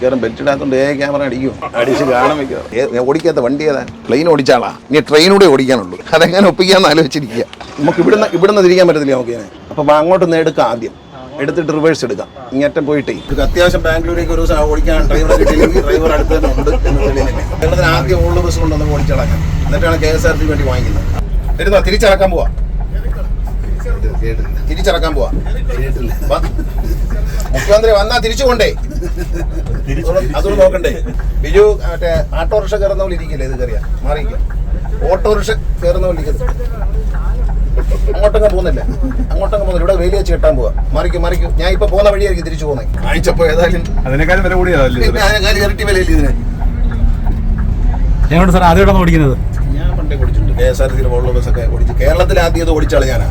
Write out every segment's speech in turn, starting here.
കയറും ബെൽറ്റ് ഇടാത്തോണ്ട് ഏ ക്യാമറ അടിക്കും. അടിച്ച് കാണാൻ വെക്കുക ഓടിക്കാത്ത വണ്ടി ഏതാ? പ്ലെയിൻ ഓടിച്ചാളാ. ഇനി ട്രെയിനൂടെ ഓടിക്കാനുള്ളൂ. അതെങ്ങനെ ഒപ്പിക്കാന്ന് ആലോചിച്ചിരിക്കുക നമുക്ക് ഇവിടുന്ന് ഇവിടുന്ന് തിരിക്കാൻ പറ്റത്തില്ല നമുക്ക് ഇങ്ങനെ. അപ്പം അങ്ങോട്ട് നിന്ന് എടുക്കാം ആദ്യം. എടുത്തിട്ട് റിവേഴ്സ് എടുക്കാം. ഇങ്ങേറ്റം പോയിട്ട്. അത്യാവശ്യം ബാംഗ്ലൂരേക്ക് ഒരു ദിവസം ഓടിക്കാൻ ഡ്രൈവർ കിട്ടിയില്ലെങ്കിൽ ഡ്രൈവർ അടുത്ത് തന്നെ ഉണ്ട് കേരളത്തിന് ആദ്യം ഉള്ള ബസ് കൊണ്ടൊന്ന് ഓടിച്ചടക്കാം എന്നിട്ടാണ് കെ എസ് ആർ ടി വേണ്ടി വാങ്ങിക്കുന്നത്. തിരിച്ചടക്കാൻ തിരിച്ചിറക്കാൻ പോവാ. തിരിച്ചിറക്കാൻ പോവാ. മുഖ്യമന്ത്രി വന്നാ തിരിച്ചു കൊണ്ടേ. അതൊന്നും നോക്കണ്ടേ. ബിജു മറ്റേ ഓട്ടോറിക്ഷ കയറുന്ന പോലെ ഇരിക്കില്ലേ ഇത് കയറിയാ? മാറിയിരിക്കാം ഓട്ടോറിക്ഷ കയറുന്ന പോലെ ഇരിക്കുന്നു. അങ്ങോട്ടങ്ങ് പോകുന്നില്ല. അങ്ങോട്ടങ്ങ് പോകുന്നില്ല. ഇവിടെ വെയിൽ വെച്ച് കെട്ടാൻ പോവാ. മറിക്കും മറിക്കും. ഞാൻ ഇപ്പൊ പോകുന്ന വഴിയായിരിക്കും തിരിച്ചു പോകുന്നത് കാണിച്ചപ്പോ ഏതായാലും അതിനേക്കാളും വില കൂടിയതല്ലേ ഞാൻ കാര്യം ഇരട്ടി വിലയില്ല ഇതിന്? ഞങ്ങളുടെ സാർ? ആദ്യമായിട്ടാണ് ഓടിക്കുന്നത്? ഞാൻ പണ്ടേ ഓടിച്ചിട്ടുണ്ട്. K S R T Volvo ബസ്സൊക്കെ ഓടിച്ചു കേരളത്തിൽ ആദ്യം ഇത് ഓടിച്ചാൾ ഞാനാ.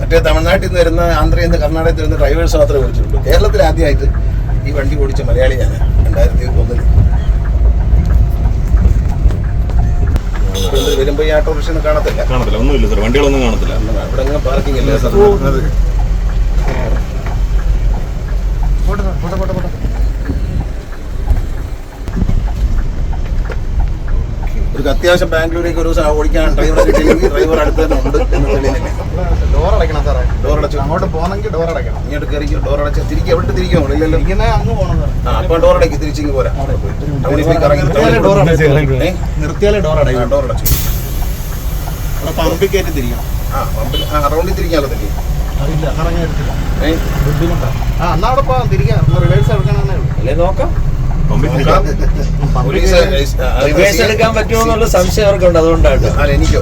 മറ്റേ തമിഴ്നാട്ടിൽ നിന്ന് വരുന്ന ആന്ധ്രയിൽ നിന്ന് കർണാടകത്തിൽ നിന്ന് ഡ്രൈവേഴ്സ് മാത്രമേ ഓടിച്ചിട്ടുള്ളൂ കേരളത്തിൽ ആദ്യമായിട്ട് ഈ വണ്ടി ഓടിച്ച മലയാളി ഞാൻ രണ്ടായിരത്തി ഒന്നിൽ വരുമ്പോ ഈ ഓട്ടോറിക്ഷ കാണത്തില്ല. കാണത്തില്ല. ഒന്നുമില്ല സാർ വണ്ടികളൊന്നും കാണത്തില്ല. ഇവിടെ അങ്ങനെ പാർക്കിംഗ് അല്ലേ സാർ ഒരു അത്യാവശ്യം ബാംഗ്ലൂരേക്ക് ഒരു ദിവസം ഓടിക്കാൻ ഡ്രൈവർ കിട്ടിയില്ലെങ്കിൽ ഡ്രൈവർ അടുത്ത് തന്നെ ഉണ്ട് എന്ന് തെളിയുന്നില്ല ഡോർ അടയ്ക്കണം സാറേ. ഡോർ അടച്ചു. അങ്ങോട്ട് പോകണമെങ്കിൽ ഡോർ അടയ്ക്കണം. ഇങ്ങോട്ട് കയറി ഡോർ അടച്ച് തിരിക്കുക എവിടെ തിരിക്കും ഇല്ലല്ലോ. ഇങ്ങനെ അങ്ങ് പോകണം ആ അപ്പൊ ഡോർ അടയ്ക്ക്. തിരിച്ചിങ്ങ് പോരാ. നിർത്തിയാലേ ഡോർ അടയ്ക്കും. നിർത്തിയാലേ ഡോർ അടച്ചു. അവിടെ പമ്പിൽ കയറ്റി തിരിക്കണം. ആ പമ്പിൽ ആ റൗണ്ടിൽ തിരിക്കാമല്ലോ തിരികെ അതില്ല കറങ്ങി എടുത്തില്ല ബുദ്ധിമുട്ടാണ് ആ എന്നാ അവിടെ പോകാം. തിരിക്കാം റിവേഴ്സ് എടുക്കണമെന്നേ ഉള്ളൂ. അല്ലേ നോക്കാം. റിവേഴ്സ് എടുക്കാൻ പറ്റുമോ എന്നുള്ള സംശയം അവർക്കുണ്ട് അതുകൊണ്ടാണ് അല്ല എനിക്കോ?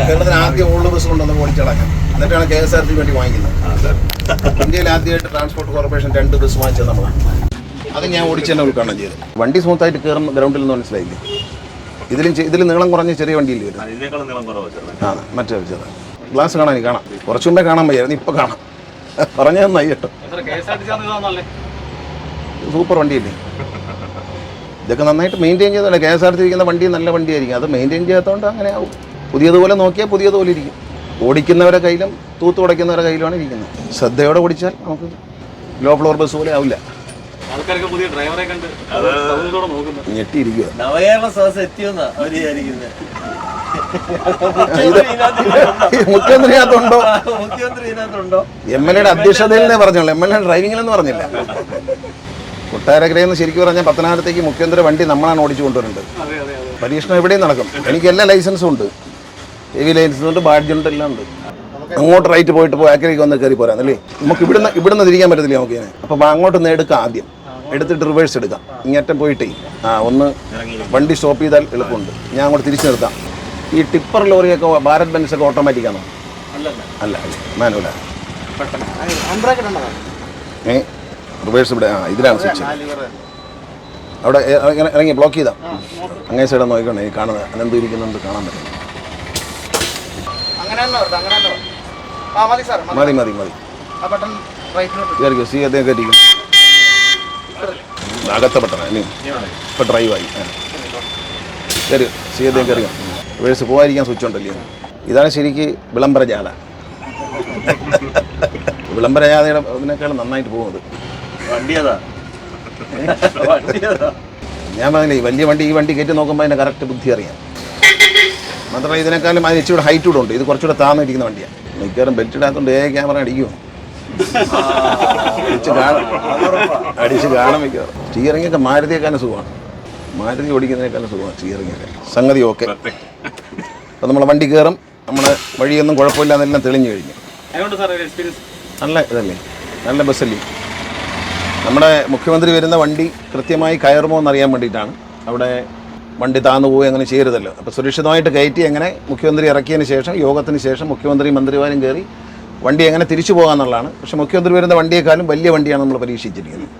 കേരളത്തിന് ആദ്യം ഓൾഡ് ബസ് കൊണ്ടൊന്ന് ഓടിച്ചടക്കാൻ എന്നിട്ടാണ് കെ എസ് ആർ ടി വേണ്ടി വാങ്ങിക്കുന്നത്. ഇന്ത്യയിൽ ആദ്യമായിട്ട് ട്രാൻസ്പോർട്ട് കോർപ്പറേഷൻ രണ്ട് ബസ് വാങ്ങിച്ചത് നമ്മളാണ്. അത് ഞാൻ ഓടിച്ച് തന്നെ ഉദ്ഘാടനം ചെയ്തു. വണ്ടി സ്മൂത്ത് ആയിട്ട് കയറും ഗ്രൗണ്ടിൽ നിന്ന് മനസ്സിലായില്ലേ? ഇതിലും ഇതിൽ ഇതിലും നീളം കുറഞ്ഞ ചെറിയ വണ്ടിയില്ലേ ആ മറ്റേ വെച്ചത് ഗ്ലാസ് കാണാൻ കാണാം. കുറച്ചുകൊണ്ടേ കാണാൻ വയ്യായിരുന്നു ഇപ്പൊ കാണാം. പറഞ്ഞു നന്നായി കേട്ടോ. സൂപ്പർ വണ്ടിയല്ലേ? ഇതൊക്കെ നന്നായിട്ട് മെയിന്റെയിൻ ചെയ്തോണ്ട് കെ എസ് ആർ ടി ഇരിക്കുന്ന വണ്ടി നല്ല വണ്ടിയായിരിക്കും. അത് മെയിന്റെയിൻ ചെയ്യാത്തതുകൊണ്ട് അങ്ങനെ ആവും. പുതിയതുപോലെ നോക്കിയാൽ പുതിയതുപോലെ ഇരിക്കും. ഓടിക്കുന്നവരുടെ കയ്യിലും തൂത്ത് ഉടയ്ക്കുന്നവരുടെ കയ്യിലുമാണ് ഇരിക്കുന്നത്. ശ്രദ്ധയോടെ ഓടിച്ചാൽ നമുക്ക് ലോ ഫ്ലോർ ബസ് പോലെ ആവില്ല. ആൾക്കാരൊക്കെ പുതിയ ഡ്രൈവറെ കണ്ട് ഞെട്ടിയിരിക്കുക നവകേരള സദസ് എത്തിയെന്നാണ് അവർ വിചാരിക്കുന്നത് മുഖ്യമന്ത്രിനകത്തുണ്ടോ മുഖ്യമന്ത്രി ഇതിനകത്തുണ്ടോ എം എൽ എയുടെ അധ്യക്ഷതയിൽ പറഞ്ഞോളൂ എം എൽ എ ഡ്രൈവിംഗിലെന്ന് പറഞ്ഞില്ല. കൊട്ടാരക്കരയിൽ നിന്ന് ശരിക്കും പറഞ്ഞാൽ പത്തനാപുരത്തേക്ക് മുഖ്യമന്ത്രി വണ്ടി നമ്മളാണ് ഓടിച്ചു കൊണ്ടുവരുന്നത്. പരീക്ഷണം എവിടെയും നടക്കും. എനിക്ക് എല്ലാ ലൈസൻസും ഉണ്ട്. ഹെവി ലൈസൻസ് ഉണ്ട് ബാഡ്ജ് ഉണ്ട് എല്ലാം ഉണ്ട്. അങ്ങോട്ട് റൈറ്റ് പോയിട്ട് പോയി അക്കരയ്ക്ക് വന്ന് കയറി പോരാം അല്ലേ? നമുക്ക് ഇവിടുന്ന് ഇവിടുന്ന് തിരിക്കാൻ പറ്റത്തില്ല നമുക്ക് ഇതിനെ അപ്പം അങ്ങോട്ട് നിന്ന് എടുക്കാം ആദ്യം. എടുത്തിട്ട് റിവേഴ്സ് എടുക്കാം. ഇങ്ങേറ്റം പോയിട്ടേ. ആ ഒന്ന് വണ്ടി സ്റ്റോപ്പ് ചെയ്താൽ എളുപ്പമുണ്ട്. ഞാൻ അങ്ങോട്ട് തിരിച്ചു നിർത്താം. ഈ ടിപ്പർ ലോറിയൊക്കെ ഭാരത് ബെൻസ് ഒക്കെ ഓട്ടോമാറ്റിക് ആണോ അല്ല. മാനുവല ഏ? റിവേഴ്സ് ഇവിടെ ആ ഇതിലാണ് സ്വിച്ച് അവിടെ ഇറങ്ങി ബ്ലോക്ക് ചെയ്താ. അങ്ങേ സൈഡ് നോക്കിക്കോണേ ഈ കാണുന്നത് അനന്ത് ഇരിക്കുന്നുണ്ട് കാണാൻ പറ്റും. അങ്ങനെ അങ്ങനെ മതി മതി. മതി കയറിക്കോ സി അദ്ദേഹം കയറ്റിക്കും. അകത്ത പെട്ടെന്ന് ഇനി. ഇപ്പം ഡ്രൈവായി. കയറി സി അദ്ദേഹം കയറിയോ റിവേഴ്സ് പോകാതിരിക്കാൻ സ്വിച്ച് ഉണ്ടല്ലേ ഇതാണ് ശരിക്ക് വിളംബര ജാഥ വിളംബര ജാഥയുടെ ഇതിനേക്കാളും നന്നായിട്ട് പോകുന്നത്. ഞാൻ പറഞ്ഞില്ലേ ഈ വലിയ വണ്ടി ഈ വണ്ടി കയറ്റി നോക്കുമ്പോൾ അതിന്റെ കറക്റ്റ് ബുദ്ധി അറിയാം. മാത്രമല്ല ഇതിനേക്കാളും അതിന് ഇച്ചിരി ഹൈറ്റ് കൂടെ ഉണ്ട്. ഇത് കുറച്ചുകൂടെ താന്നിരിക്കുന്ന വണ്ടിയാണ് മിക്കവാറും ബെൽറ്റ് ഇടാത്തതുകൊണ്ട് ഏ ക്യാമറ അടിക്കുമോ അടിച്ച് കാണാം. അടിച്ച് കാണാൻ മിക്കവാറും. സ്റ്റിയറിംഗ് ഒക്കെ മാരുതിയേക്കാനും സുഖമാണ്. മാരുതി ഓടിക്കുന്നതിനേക്കാളും സുഖമാണ് സ്റ്റിയറിംഗ് ഒക്കെ. സംഗതി ഓക്കെ അപ്പോൾ നമ്മളെ വണ്ടി കയറും നമ്മുടെ വഴിയൊന്നും കുഴപ്പമില്ല എന്നെല്ലാം തെളിഞ്ഞു കഴിഞ്ഞു. അതുകൊണ്ട് സാർ എക്സ്പീരിയൻസ് നല്ല ഇതല്ലേ? നല്ല ബസ്സല്ലേ? നമ്മുടെ മുഖ്യമന്ത്രി വരുന്ന വണ്ടി കൃത്യമായി കയറുമോ എന്നറിയാൻ വേണ്ടിയിട്ടാണ്. അവിടെ വണ്ടി താന്നു പോവുക അങ്ങനെ ചെയ്യരുതല്ലോ. അപ്പോൾ സുരക്ഷിതമായിട്ട് കയറ്റി അങ്ങനെ മുഖ്യമന്ത്രി ഇറക്കിയതിന് ശേഷം യോഗത്തിന് ശേഷം മുഖ്യമന്ത്രി മന്ത്രിമാരും കയറി വണ്ടി എങ്ങനെ തിരിച്ചു പോകാമെന്നുള്ളതാണ് പക്ഷേ മുഖ്യമന്ത്രി വരുന്ന വണ്ടിയേക്കാളും വലിയ വണ്ടിയാണ് നമ്മൾ പരീക്ഷിച്ചിരിക്കുന്നത്.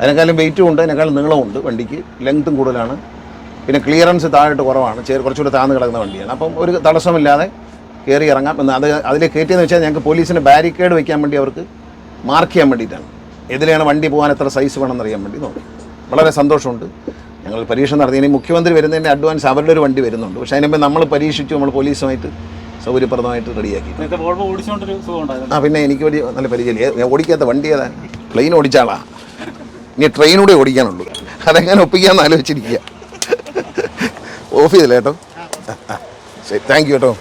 അതിനേക്കാളും വെയിറ്റും ഉണ്ട് അതിനേക്കാളും നീളമുണ്ട് വണ്ടിക്ക്. ലെങ്ത്തും കൂടുതലാണ്. പിന്നെ ക്ലിയറൻസ് താഴോട്ട് കുറവാണ്. ചെറിയ കുറച്ചുകൂടി താന്ന് കിടക്കുന്ന വണ്ടിയാണ്. അപ്പം ഒരു തടസ്സമില്ലാതെ കയറി ഇറങ്ങാം. എന്ന് അത് അതിൽ കയറ്റിയെന്ന് വെച്ചാൽ ഞങ്ങൾക്ക് പോലീസിന് ബാരിക്കേഡ് വെക്കാൻ വേണ്ടി അവർക്ക് മാർക്ക് ചെയ്യാൻ വേണ്ടിയിട്ടാണ്. എതിലെയാണ് വണ്ടി പോകാൻ എത്ര സൈസ് വേണമെന്ന് അറിയാൻ വേണ്ടി നോക്കി. വളരെ സന്തോഷമുണ്ട്. ഞങ്ങൾ പരീക്ഷ നടത്തി. ഇനി മുഖ്യമന്ത്രി വരുന്നതിന്റെ അഡ്വാൻസ് അവരുടെ ഒരു വണ്ടി വരുന്നുണ്ട്. പക്ഷേ അതിനുമ്പോൾ നമ്മൾ പരീക്ഷിച്ചു നമ്മൾ പോലീസുമായിട്ട് സൗകര്യപ്രദമായിട്ട് റെഡിയാക്കി. ആ പിന്നെ എനിക്ക് വലിയ നല്ല പരിചയമില്ല. ഞാൻ ഓടിക്കാത്ത വണ്ടി ഏതാ? പ്ലെയിൻ ഓടിച്ചാളാ ഇനി ട്രെയിനൂടെ ഓടിക്കാനുള്ളൂ. അതെങ്ങനെ ഒപ്പിക്കാമെന്ന് ആലോചിച്ചിരിക്കുക. ഓഫ് ചെയ്തില്ല കേട്ടോ ശരി താങ്ക് യു കേട്ടോ